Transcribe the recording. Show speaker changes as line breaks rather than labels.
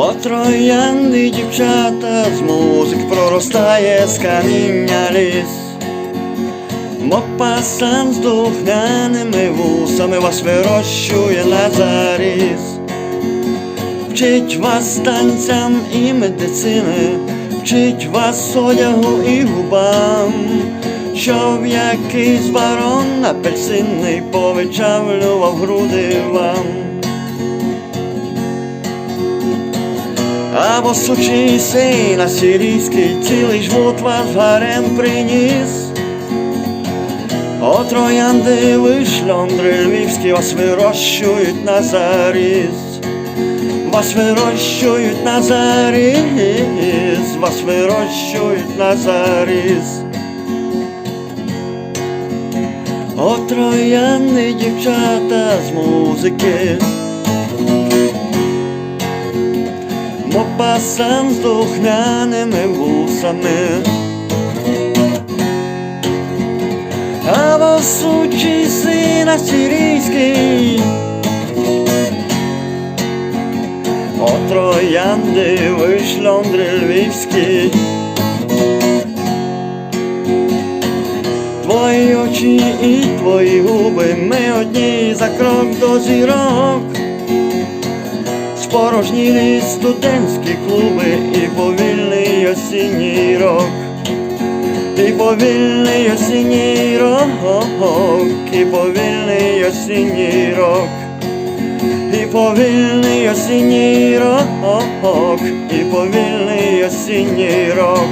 От троянди дівчата з музик проростає з каміння ліс. Мопасан з духняними вусами вас вирощує на заріз. Вчить вас танцям і медицини, вчить вас одягу і губам, щоб якийсь барон апельсинний повичавлював груди вам. Або сучий син асирійський цілий жмут вас в приніс. О троянди вишльондри львівські вас вирощують на заріз. Вас вирощують на заріз, вас вирощують на заріз. О троянди дівчата з музики. Мопасан з духняними вусами. А восучий син асирійський О троянди вишльондри львівські. Твої очі і твої губи, ми одні за крок до зірок Спорожнілі студентські клуби і повільний осінній рок і повільний осінній рок, і повільний осінній рок, і повільний осінній рок, і повільний осінній рок.